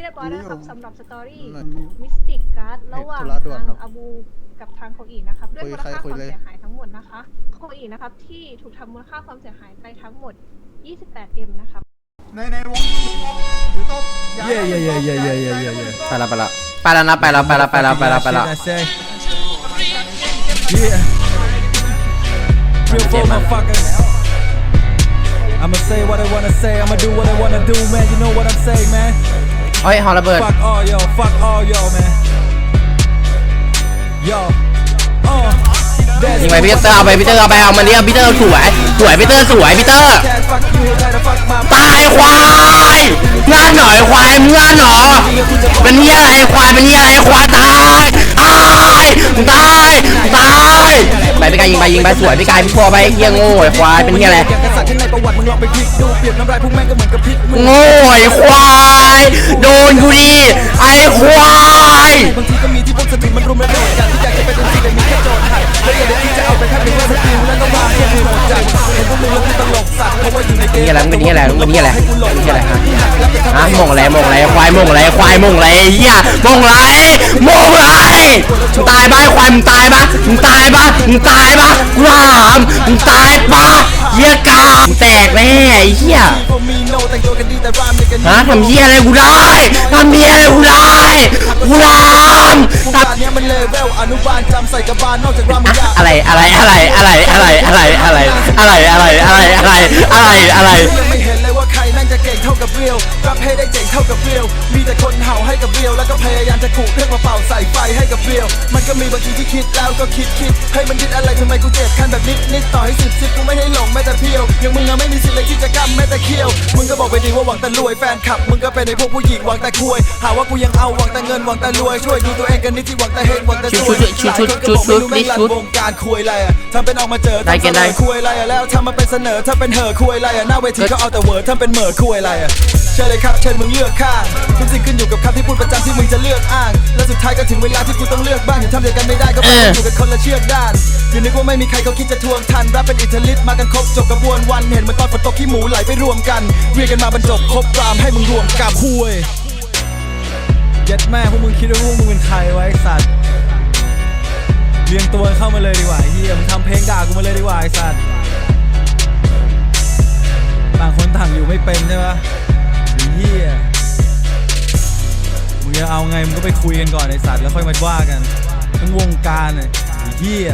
ที่เรียบร้อยแล้วนะครับสำหรับสตอรี่มิสติกการ์ดระหว่างทางอาบูกับทางโคอีนะครับด้วยมูลค่าความเสียหายทั้งหมดนะคะโคอีนะครับที่ถูกทำมูลค่าความเสียหายไปทั้งหมด 28M นะครับในในวงหรือตบเย่เย่เย่เย่เย่เย่เย่ไปละไปละไปแล้ะนะไปแล้วไปแล้วไปแล้วไปแล้วไปและเย่ Real for motherfuckers I'ma say what I wanna say, I'ma do what I wanna do, man. You know what I'm saying, man. เฮ้ยฮอลระเบิด Fuck all yo. Fuck all yo, man. Yo. Uh. That's ยิงไปพี่เตอร์เอาไปพี่เตอร์เอาไปเอามันนี่พี่เตอร์สวยสวยพี่เตอร์สวยพี่เตอร์ cat. Fuck you. Try to fuck my ตายควายงานหน่อยควายมึงงานหนอเป็นเหี้ยอะไรควายเป็นเหี้ยอะไรควายตายตายมึงตายมึงตาย ไปพี่กายยิงไปยิงไปสวยพี่กายพี่พัวไปเหี้ยโง่ไอ้ควายเป็นเหี้ยอะไรอย่ยงองไรโง่ไอ้ควายโดนกูดิไอ้ควายบางทีก็มีที่พวกสติมันรุมระโดดกันที่อยากจะเป็นจริงแต่มีแค่โจรหัดแล้วอย่าได้ที่จะเอาไปแค่เป็นแค่สกิแล้วก็วางแค่มือหมดจัดเห็นพวกมึงแล้วกูตลกสัตว์เพราะว่าอยู่ในเกมนี่อะไรมึงเป็นเหี้ยอะไรมึงเป็นเหี้ยอะไรมึงเป็นเหี้ยอะไรฮะ มงไรมงไรควายมงไรควายมงไรเหี้ยมงไรมงไรมึงตายปะไอ้ควายมึงตายปะมึงตายปะมึงตายปะกูถามมึงตายปะเหี้ยกามึงแตกแน่ไอ้เหี้ยกมีโนแต่งตัวกันดีแต่รามเนี่ยฮะทำเหี้ยอะไรกูได้ทำเหี้ยอะไรกูได้กูทพวกำการเนี้ยมันเลเวลอนุบาลจำใส่กระบาลนอกจากรามมึงยาอะไรอะไรอะไรอะไรอะไรอะไรอะไรอะไรอะไรอะไรอะไรอะไรอะไรยังไม่เห็นเลยว่าใครแม่งจะเก่งเท่ากับเรียวรับให้ได้เจ๋งเท่ากับเรียว มีแต่คนเห่าให้กับเรียว แล้วก็พยายามจะขู่เครื่องมาเป่าใส่ไฟให้กับเรียว มันก็มีบางทีที่คิดแล้วก็คิดคิดให้มันคิดอะไรทำไมกูเจ็บคันแบบนิดนิดต่อให้สิบสิบกูไม่ให้หลงแม้แต่เพียว ยังมึงอะไม่มีสิทธิ์เลยที่จะกำแม้แต่เคี้ยว มึงก็บอกไปดีว่าหวังแต่รวยแฟนคลับ มึงก็เป็นไอ้พวกผู้หญิงหวังแต่คุย หาว่ากูยังเอาหวังแต่เงินหวังแต่รวย ช่วยดูตัวเองกันนิดที่หวังแต่เฮงหวังแต่ซวยชุดชุดชุดชุดชุดหลายคนก็บอกไม่รู้แม่งหลังวงการคุยอะไรอะทำเป็นออกมาเจอได้เกณฑ์ได้ทำเสนอคุยอะไรอะแล้วทำมาเป็นเสนอถ้าเป็นเหอะคุยอะไรอะหน้าเวทีก็เอาแต่เวอร์ถ้าเป็นเหม่อคุยอะไรอะเชิญเลยครับเชิญมึงเลือกข้างทุกสิ่งขึ้นอยู่กับคำที่พูดประจำที่มึงจะเลือกอ้าง และสุดท้ายก็ถึงเวลาที่กูต้องเลือกบ้างถึงทำเดียวกันไม่ได้ก็ไปเอออยู่กันคนละเชือกด้านอย่านึกว่าไม่มีใครเขาคิดจะทวงทันรับเป็นอิทธิฤทธิ์มากันครบจบกระบวนวันเห็นเหมันตอนฝนตกขี้หมูไหลไปรวมกันเรียกกันมาบรรจบครบรามให้มึงรวมกับคุยเย็ดแม่พวกมึงคิดว่าพวกมึงเป็นใครไว้สัตว์เรียงตัวเข้ามาเลยดีกว่าไอ้เฮียมึงทำเพลงด่ากูมาเลยดีกว่าไอ้สัตว์ต่างคนต่างอยู่ไม่เป็นใช่ปะ เอาไงมึงก็ไปคุยกันก่อนไอสัตว์แล้วค่อยมาว่ากันทั้งวงการน่ะไอ้เฮีย